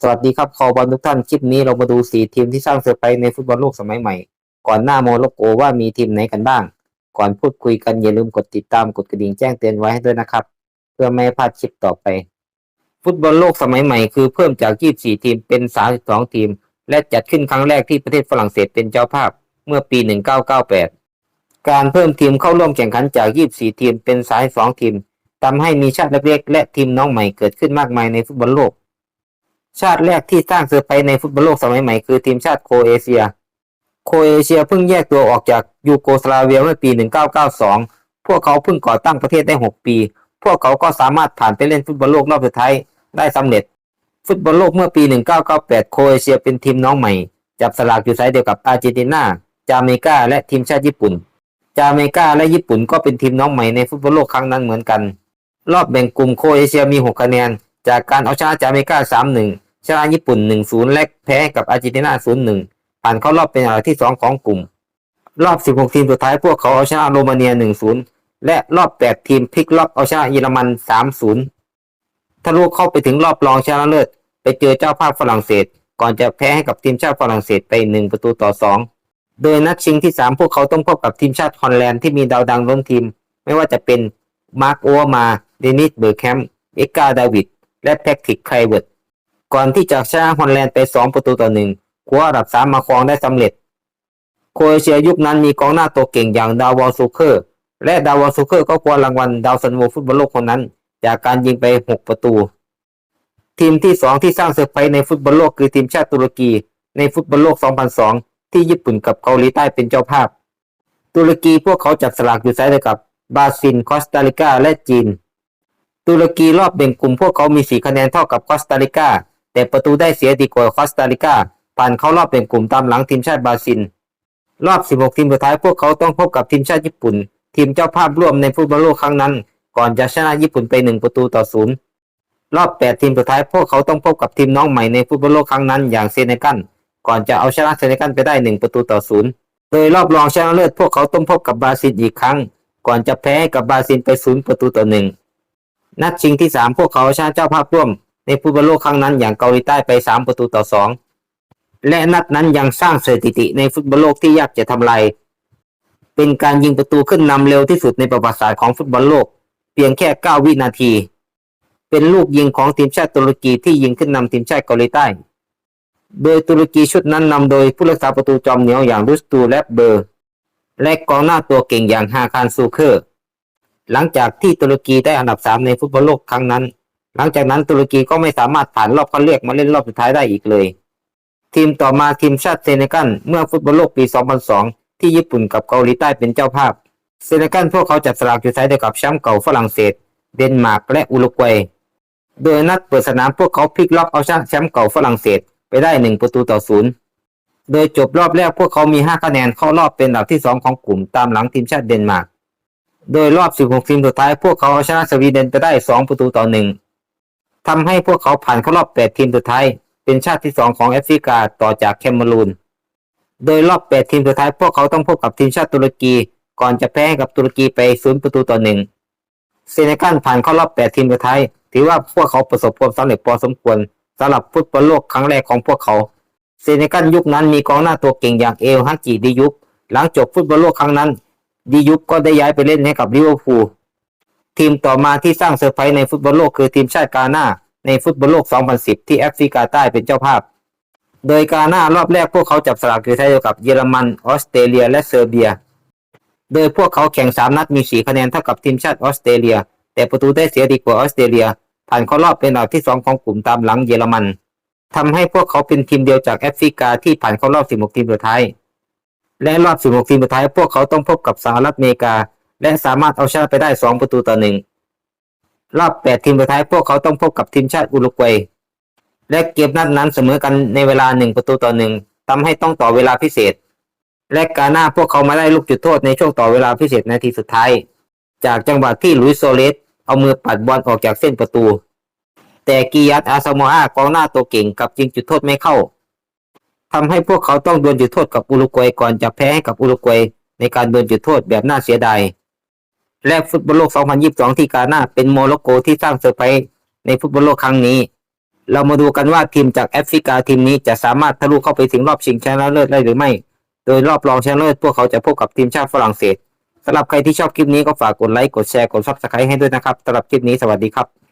สวัสดีครับ คอบอลทุกท่าน คลิปนี้เรามาดูสีทีมที่สร้างเซอร์ไพรส์ในฟุตบอลโลกสมัยใหม่ ก่อนหน้าโมร็อกโกว่ามีทีมไหนกันบ้าง ก่อนพูดคุยกันอย่าลืมกดติดตามกดกระดิ่งแจ้งเตือนไว้ให้ด้วยนะครับ เพื่อไม่ให้พลาดคลิปต่อไป ฟุตบอลโลกสมัยใหม่คือเพิ่มจาก 24 ทีมเป็น 32 ทีม และจัดขึ้นครั้งแรกที่ประเทศฝรั่งเศสเป็นเจ้าภาพเมื่อปี 1998 การเพิ่มทีมเข้าร่วมแข่งขันจาก 24 ทีมเป็น32ทีมทำให้มีชาติเล็กๆและทีมน้องใหม่เกิดขึ้นมากมายในฟุตบอลโลก ชาติแรกที่สร้างเซอร์ไพรส์ในฟุตบอลโลกสมัยใหม่คือทีมชาติโครเอเชีย โครเอเชียเพิ่งแยกตัวออกจากยูโกสลาเวียเมื่อปี 1992 พวกเขาเพิ่งก่อตั้งประเทศได้ 6 ปี พวกเขาก็สามารถผ่านไปเล่นฟุตบอลโลกรอบสุดท้ายได้สำเร็จ ฟุตบอลโลกเมื่อปี 1998 โครเอเชียเป็นทีมน้องใหม่ จับสลากอยู่ไซส์เดียวกับอาร์เจนตินา จาเมกาและทีมชาติญี่ปุ่น จาเมกาและญี่ปุ่นก็เป็นทีมน้องใหม่ในฟุตบอลโลกครั้งนั้นเหมือนกัน รอบแบ่งกลุ่มโครเอเชียมี 6 คะแนน จากการเอาชนะจาเมกา3-1 ชนะญี่ปุ่น 1-0 และแพ้กับอาร์เจนตินา 0-1 ผ่านเข้ารอบเป็นอันดับที่ 2 ของกลุ่ม รอบ 16 ทีมสุดท้ายพวกเขาเอาชนะโรมาเนีย 1-0 และรอบ 8 ทีมพลิกล็อกเอาชนะเยอรมัน 3-0ทะลุเข้าไปถึงรอบรองชนะเลิศไปเจอเจ้าภาพฝรั่งเศส ก่อนจะแพ้ให้กับทีมชาติฝรั่งเศสไป 1 ประตูต่อ 2 โดยนัดชิงที่ 3 พวกเขาต้องพบกับทีมชาติฮอลแลนด์ที่มีดาวดังล้นทีม ไม่ว่าจะเป็นมาร์คโอมาเดนิสเบอร์แคมป์เอ็กกาดาวิดและแพทริกไครเวิร์ด ก่อนที่จะชนะฮอลแลนด์ไป 2 ประตูต่อหนึ่งคว้าอันดับ 3 มาครองได้สำเร็จ โครเอเชียยุคนั้นมีกองหน้าตัวเก่งอย่างดาวอลซูเคอร์ และดาวอลซูเคอร์ก็คว้ารางวัลดาวซันโวฟุตบอลโลกคนนั้น จากการยิงไป 6 ประตู ทีมที่ 2 ที่สร้างเซอร์ไพรส์ในฟุตบอลโลกคือทีมชาติตุรกี ในฟุตบอลโลก 2002 ที่ญี่ปุ่นกับเกาหลีใต้เป็นเจ้าภาพ ตุรกีพวกเขาจับสลากอยู่ไซด์เดียวกับบราซิลคอสตาริกาและจีน ตุรกีรอบแบ่งกลุ่มพวกเขามี 4 คะแนนเท่ากับคอสตาริกา แต่ประตูได้เสียดีกว่าคอสตาริกาผ่านเข้ารอบแบ่งกลุ่มตามหลังทีมชาติบราซิล รอบ 16 ทีมสุดท้ายพวกเขาต้องพบกับทีมชาติญี่ปุ่น ทีมเจ้าภาพร่วมในฟุตบอลโลกครั้งนั้น ก่อนจะชนะญี่ปุ่นไป 1 ประตูต่อศูนย์รอบ 8 ทีมสุดท้ายพวกเขาต้องพบกับทีมน้องใหม่ในฟุตบอลโลกครั้งนั้นอย่างเซเนกัลก่อนจะเอาชนะเซเนกัลไปได้ 1 ประตูต่อศูนย์โดยรอบรองชนะเลิศพวกเขาต้องพบกับบราซิลอีกครั้ง ก่อนจะแพ้กับบราซิลไปศูนย์ประตูต่อหนึ่งนัดชิงที่ 3 พวกเขาชนะเจ้าภาพร่วม ในฟุตบอลโลกครั้งนั้นอย่างเกาหลีใต้ไป 3 ประตูต่อ 2 และนัดนั้นยังสร้างสถิติในฟุตบอลโลกที่ยากจะทำลายเป็นการยิงประตูขึ้นนำเร็วที่สุดในประวัติศาสตร์ของฟุตบอลโลก เพียงแค่ 9 วินาที เป็นลูกยิงของทีมชาติตุรกีที่ยิงขึ้นนำทีมชาติเกาหลีใต้ โดยตุรกีชุดนั้นนำโดยผู้รักษาประตูจอมเหนียวอย่างรุสตูและเบอร์ และกองหน้าตัวเก่งอย่างฮาคารซูเคอร์ หลังจากที่ตุรกีได้อันดับ 3 ในฟุตบอลโลกครั้งนั้น หลังจากนั้นตุรกีก็ไม่สามารถผ่านรอบคัดเลือกมาเล่นรอบสุดท้ายได้อีกเลย ทีมต่อมาทีมชาติเซเนกัลเมื่อฟุตบอลโลกปี 2002 ที่ญี่ปุ่นกับเกาหลีใต้เป็นเจ้าภาพ เซเนกัลพวกเขาจับสลากอยู่ท้ายเดียวกับแชมป์เก่าฝรั่งเศส เดนมาร์กและอุรุกวัย โดยนัดเปิดสนามพวกเขาพลิกล็อกเอาชนะแชมป์เก่าฝรั่งเศสไปได้ 1 ประตูต่อศูนย์โดยจบรอบแรกพวกเขามี 5 คะแนนเข้ารอบเป็นอันดับที่ 2 ของกลุ่มตามหลังทีมชาติเดนมาร์ก โดยรอบ 16 ทีมสุดท้ายพวกเขาเอาชนะสวีเดนไปได้ 2 ประตูต่อ 1 ทำให้พวกเขาผ่านเข้ารอบ 8 ทีมสุดท้าย เป็นชาติที่ 2 ของแอฟริกาต่อจากแคเมรูน โดยรอบ 8 ทีมสุดท้ายพวกเขาต้องพบกับทีมชาติตุรกี ก่อนจะแพ้ให้กับตุรกีไป 0 ประตูต่อ1เซเนกัลผ่านเข้ารอบ 8 ทีมสุดท้าย ถือว่าพวกเขาประสบความสำเร็จพอสมควรสำหรับฟุตบอลโลกครั้งแรกของพวกเขา เซเนกัลยุคนั้นมีกองหน้าตัวเก่งอย่างเอลฮักจิดิยุปหลังจบฟุตบอลโลกครั้งนั้นดิยุปก็ได้ย้ายไปเล่นให้กับลิเวอร์พูล ทีมต่อมาที่สร้างเซอร์ไพรส์ในฟุตบอลโลกคือทีมชาติกาหน้าในฟุตบอลโลก 2010 ที่แอฟริกาใต้เป็นเจ้าภาพ โดยกาหน้ารอบแรกพวกเขาจับสลากอยู่ท้ายกับเยอรมันออสเตรเลีย และเซอร์เบีย โดยพวกเขาแข่ง 3 นัดมี 4 คะแนนเท่ากับทีมชาติออสเตรเลีย แต่ประตูได้เสียดีกว่าออสเตรเลีย ผ่านเข้ารอบเป็นอันดับที่ 2 ของกลุ่มตามหลังเยอรมันทำให้พวกเขาเป็นทีมเดียวจากแอฟริกาที่ผ่านเข้ารอบ 16 ทีมสุดท้าย และรอบ 16 ทีมสุดท้าย พวกเขาต้องพบกับสหรัฐอเมริกา และสามารถเอาชนะไปได้ 2 ประตูต่อหนึ่งรอบ 8 ทีมสุดท้ายพวกเขาต้องพบกับทีมชาติอุรุกวัย และเกมนัดนั้นเสมอกันในเวลา 1 ประตูต่อหนึ่งทำให้ต้องต่อเวลาพิเศษ และกาหน้าพวกเขามาได้ลูกจุดโทษในช่วงต่อเวลาพิเศษนาทีสุดท้าย จากจังหวะที่ลุยโซเลสเอามือปัดบอลออกจากเส้นประตู แต่กิยัตอาซาโมอากองหน้าตัวเก่งกับยิงจุดโทษไม่เข้าทำให้พวกเขาต้องดวลจุดโทษกับอุรุกวัยก่อนจะแพ้ให้กับอุรุกวัยในการดวลจุดโทษแบบน่าเสียดาย และฟุตบอลโลก 2022 ที่กาหน้าเป็นโมร็อกโกที่สร้างเซอร์ไพรส์ในฟุตบอลโลกครั้งนี้ เรามาดูกันว่าทีมจากแอฟริกาทีมนี้จะสามารถทะลุเข้าไปถึงรอบชิงชนะเลิศได้หรือไม่ โดยรอบรองชนะเลิศพวกเขาจะพบกับทีมชาติฝรั่งเศสสำหรับใครที่ชอบคลิปนี้ก็ฝากกดไลค์กดแชร์กดซับสไครต์ให้ด้วยนะครับสำหรับคลิปนี้สวัสดีครับ